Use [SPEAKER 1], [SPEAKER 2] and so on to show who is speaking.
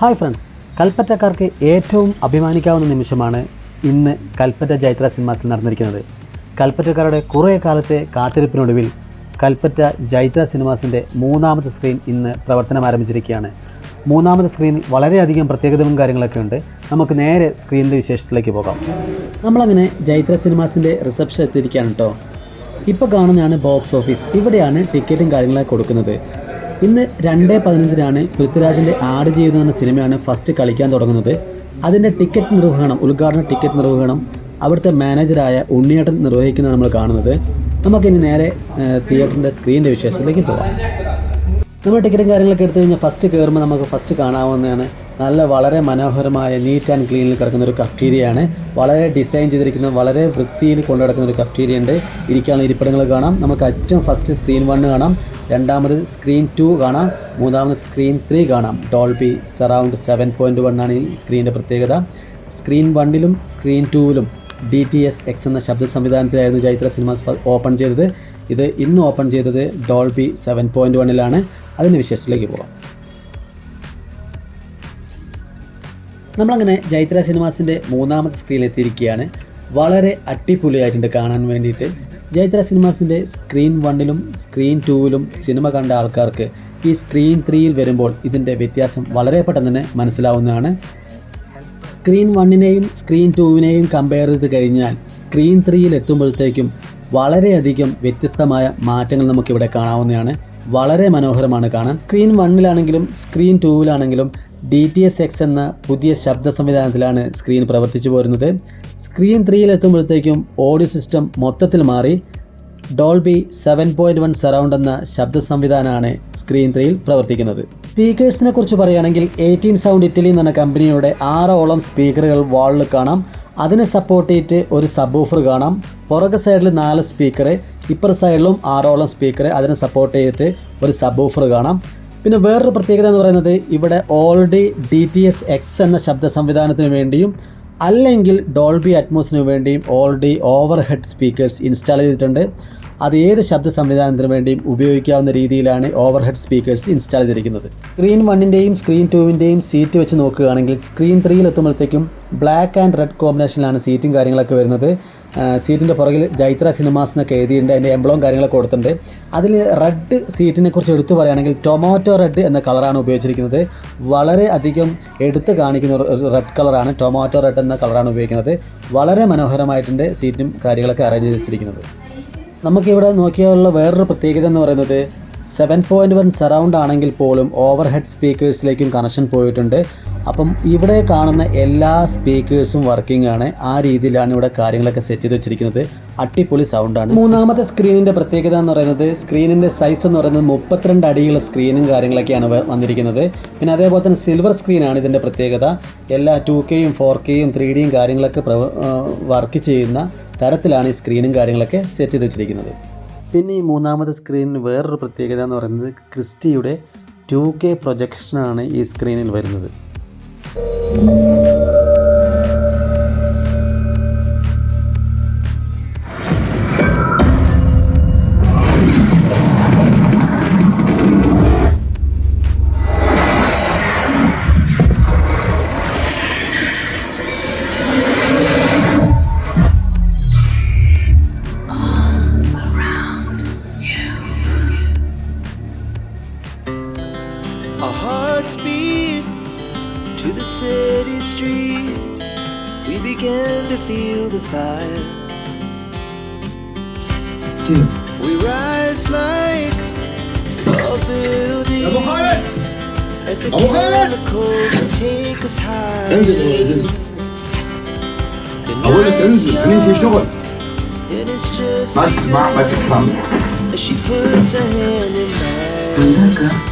[SPEAKER 1] Hi friends. കൽപ്പറ്റക്കാർക്ക് ഏറ്റവും അഭിമാനിക്കാവുന്ന നിമിഷമാണ് ഇന്ന് കൽപ്പറ്റ ജൈത്ര സിനിമാസിൽ നടന്നിരിക്കുന്നത്. കൽപ്പറ്റക്കാരുടെ കുറേ കാലത്തെ കാത്തിരിപ്പിനൊടുവിൽ കൽപ്പറ്റ ജൈത്ര സിനിമാസിന്റെ മൂന്നാമത്തെ സ്ക്രീൻ ഇന്ന് പ്രവർത്തനം ആരംഭിച്ചിരിക്കുകയാണ്. മൂന്നാമത്തെ സ്ക്രീനിൽ വളരെയധികം പ്രത്യേകതകളും കാര്യങ്ങളൊക്കെ ഉണ്ട്. നമുക്ക് നേരെ സ്ക്രീനിന്റെ വിശേഷത്തിലേക്ക് പോകാം. നമ്മളങ്ങനെ ജൈത്ര സിനിമാസിന്റെ റിസപ്ഷൻ എത്തിയിരിക്കുകയാണ് കേട്ടോ ഇപ്പോൾ കാണുന്നതാണ് ബോക്സ് ഓഫീസ്. ഇവിടെയാണ് ടിക്കറ്റും കാര്യങ്ങളൊക്കെ കൊടുക്കുന്നത്. ഇന്ന് രണ്ട് പതിനഞ്ചിനാണ് പൃഥ്വിരാജിന്റെ ആട് ജീവിതം എന്ന സിനിമയാണ് ഫസ്റ്റ് കളിക്കാൻ തുടങ്ങുന്നത്. അതിന്റെ ടിക്കറ്റ് നിർവഹണം ഉദ്ഘാടന ടിക്കറ്റ് നിർവഹണം അവിടുത്തെ മാനേജറായ ഉണ്ണിയേട്ടൻ നിർവഹിക്കുന്നതാണ് നമ്മൾ കാണുന്നത്. നമുക്കിനി നേരെ തിയേറ്ററിന്റെ സ്ക്രീനിന്റെ വിശേഷത്തിലേക്ക് പോകാം നമ്മൾ ടിക്കറ്റും കാര്യങ്ങളൊക്കെ എടുത്തു കഴിഞ്ഞാൽ ഫസ്റ്റ് കയറുമ്പോൾ നമുക്ക് ഫസ്റ്റ് കാണാവുന്നതാണ് നല്ല വളരെ മനോഹരമായ നീറ്റ് ആൻഡ് ക്ലീനിൽ കിടക്കുന്ന ഒരു കഫ്റ്റീരിയയാണ് വളരെ ഡിസൈൻ ചെയ്തിരിക്കുന്ന വളരെ വൃത്തിയിൽ കൊണ്ടു നടക്കുന്ന ഒരു കഫ്റ്റീരിയ ഉണ്ട്. ഇരിക്കാനുള്ള ഇരിപ്പിടങ്ങൾ കാണാം. നമുക്ക് ഏറ്റവും ഫസ്റ്റ് സ്ക്രീൻ വൺ കാണാം. രണ്ടാമത് സ്ക്രീൻ ടു കാണാം. മൂന്നാമത് സ്ക്രീൻ ത്രീ കാണാം. Dolby surround seven point one ആണ് ഈ സ്ക്രീനിന്റെ പ്രത്യേകത. സ്ക്രീൻ വണ്ണിലും സ്ക്രീൻ ടൂവിലും ഡി ടി എസ് എക്സ് എന്ന ശബ്ദ സംവിധാനത്തിലായിരുന്നു ചൈത്ര സിനിമാസ് ഓപ്പൺ ചെയ്തത്. ഇത് ഇന്ന് ഓപ്പൺ ചെയ്തത് ഡോൾബി സെവൻ പോയിന്റ് വണ്ണിലാണ് അതിന് വിശേഷത്തിലേക്ക് പോകാം നമ്മളങ്ങനെ ജൈത്ര സിനിമാസിന്റെ മൂന്നാമത്തെ സ്ക്രീനിൽ എത്തിയിരിക്കുകയാണ്. വളരെ അടിപൊളിയായിട്ടുണ്ട് കാണാൻ വേണ്ടിയിട്ട്. ജൈത്ര സിനിമാസിന്റെ സ്ക്രീൻ വണ്ണിലും സ്ക്രീൻ ടൂവിലും സിനിമ കണ്ട ആൾക്കാർക്ക് ഈ സ്ക്രീൻ ത്രീയിൽ വരുമ്പോൾ ഇതിന്റെ വ്യത്യാസം വളരെ പെട്ടെന്ന് തന്നെ മനസ്സിലാവുന്നതാണ്. സ്ക്രീൻ വണ്ണിനെയും സ്ക്രീൻ ടൂവിനെയും കമ്പയർ ചെയ്ത് കഴിഞ്ഞാൽ സ്ക്രീൻ ത്രീയിൽ എത്തുമ്പോഴത്തേക്കും വളരെയധികം വ്യത്യസ്തമായ മാറ്റങ്ങൾ നമുക്കിവിടെ കാണാവുന്നതാണ്. വളരെ മനോഹരമാണ് കാണാൻ. സ്ക്രീൻ വണ്ണിലാണെങ്കിലും സ്ക്രീൻ ടൂവിലാണെങ്കിലും ഡി ടി എസ് എക്സ് എന്ന പുതിയ ശബ്ദ സംവിധാനത്തിലാണ് സ്ക്രീൻ പ്രവർത്തിച്ചു പോരുന്നത്. സ്ക്രീൻ ത്രീയിൽ എത്തുമ്പോഴത്തേക്കും ഓഡിയോ സിസ്റ്റം മൊത്തത്തിൽ മാറി. Dolby seven point one surround എന്ന ശബ്ദ സംവിധാനമാണ് സ്ക്രീൻ ത്രീയിൽ പ്രവർത്തിക്കുന്നത്. സ്പീക്കേഴ്സിനെ കുറിച്ച് പറയുകയാണെങ്കിൽ എയ്റ്റീൻ സൗണ്ട് ഇറ്റലി എന്ന കമ്പനിയുടെ ആറോളം സ്പീക്കറുകൾ വാളിൽ കാണാം. അതിനെ സപ്പോർട്ട് ചെയ്തിട്ട് ഒരു സബ്ബൂഫർ കാണാം. പുറകെ സൈഡിൽ നാല് സ്പീക്കർ ഇപ്പുറ സൈഡിലും ആറോളം സ്പീക്കർ അതിനെ സപ്പോർട്ട് ചെയ്തിട്ട് ഒരു സബ്ബൂഫർ കാണാം. പിന്നെ വേറൊരു പ്രത്യേകത എന്ന് പറയുന്നത് ഇവിടെ already D T S X എന്ന ശബ്ദ സംവിധാനത്തിന് വേണ്ടിയും അല്ലെങ്കിൽ ഡോൾബി അറ്റ്മോസിന് വേണ്ടിയും already over head speakers install ചെയ്തിട്ടുണ്ട്. അത് ഏത് ശബ്ദ സംവിധാനത്തിന് വേണ്ടിയും ഉപയോഗിക്കാവുന്ന രീതിയിലാണ് ഓവർഹെഡ് സ്പീക്കേഴ്സ് ഇൻസ്റ്റാൾ ചെയ്തിരിക്കുന്നത്. സ്ക്രീൻ വണ്ണിന്റെയും സ്ക്രീൻ ടൂവിന്റെയും സീറ്റ് വെച്ച് നോക്കുകയാണെങ്കിൽ സ്ക്രീൻ ത്രീയിൽ എത്തുമ്പോഴത്തേക്കും ബ്ലാക്ക് ആൻഡ് റെഡ് കോമ്പിനേഷനിലാണ് സീറ്റും കാര്യങ്ങളൊക്കെ വരുന്നത്. സീറ്റിന്റെ പുറകിൽ ജൈത്ര സിനിമാസ് എന്നൊക്കെ എഴുതിയിട്ടുണ്ട്. അതിന്റെ എംബ്ലവും കാര്യങ്ങളൊക്കെ കൊടുത്തിട്ടുണ്ട്. അതിൽ റെഡ് സീറ്റിനെ കുറിച്ച് എടുത്തു പറയുകയാണെങ്കിൽ ടൊമാറ്റോ റെഡ് എന്ന കളറാണ് ഉപയോഗിച്ചിരിക്കുന്നത്. വളരെ അധികം എടുത്ത് കാണിക്കുന്ന റെഡ് കളറാണ് ടൊമാറ്റോ റെഡ് എന്ന കളറാണ് ഉപയോഗിക്കുന്നത്. വളരെ മനോഹരമായിട്ടുണ്ട് സീറ്റും കാര്യങ്ങളൊക്കെ അറേഞ്ച് ചെയ്ത് വെച്ചിരിക്കുന്നത് നമുക്കിവിടെ നോക്കിയാലുള്ള വേറൊരു പ്രത്യേകത എന്ന് പറയുന്നത് സെവൻ പോയിന്റ് വൺ സറൗണ്ട് ആണെങ്കിൽ പോലും ഓവർ ഹെഡ് സ്പീക്കേഴ്സിലേക്കും കണക്ഷൻ പോയിട്ടുണ്ട്. അപ്പം ഇവിടെ കാണുന്ന എല്ലാ സ്പീക്കേഴ്സും വർക്കിംഗ് ആണ്. ആ രീതിയിലാണ് ഇവിടെ കാര്യങ്ങളൊക്കെ സെറ്റ് ചെയ്ത് വെച്ചിരിക്കുന്നത്. അടിപൊളി സൗണ്ടാണ് മൂന്നാമത്തെ സ്ക്രീനിന്റെ പ്രത്യേകത എന്ന് പറയുന്നത് സ്ക്രീനിന്റെ സൈസ് എന്ന് പറയുന്നത് മുപ്പത്തിരണ്ട് അടിയുള്ള സ്ക്രീനും കാര്യങ്ങളൊക്കെയാണ് വന്നിരിക്കുന്നത്. പിന്നെ അതേപോലെ തന്നെ സിൽവർ സ്ക്രീനാണ് ഇതിന്റെ പ്രത്യേകത. എല്ലാ ടു കെയും ഫോർ കെയും ത്രീ ഡിയും കാര്യങ്ങളൊക്കെ വർക്ക് ചെയ്യുന്ന തരത്തിലാണ് ഈ സ്ക്രീനും കാര്യങ്ങളൊക്കെ സെറ്റ് ചെയ്ത് വെച്ചിരിക്കുന്നത്. പിന്നെ ഈ മൂന്നാമത്തെ സ്ക്രീനിന് വേറൊരു പ്രത്യേകത എന്ന് പറയുന്നത് ക്രിസ്റ്റിയുടെ ടു കെ പ്രൊജക്ഷനാണ് ഈ സ്ക്രീനിൽ വരുന്നത്.
[SPEAKER 2] city streets. We began to feel the fire. We rise like tall buildings as the chemicals that take us high.
[SPEAKER 3] انزل يا ولد انزل
[SPEAKER 2] The
[SPEAKER 3] اقول لك
[SPEAKER 2] night's
[SPEAKER 3] انزل خليني في
[SPEAKER 2] young,
[SPEAKER 3] شغل
[SPEAKER 2] and it's just
[SPEAKER 3] ما تسمع ما
[SPEAKER 2] begun
[SPEAKER 3] تفهم
[SPEAKER 2] as she puts her hand in mine.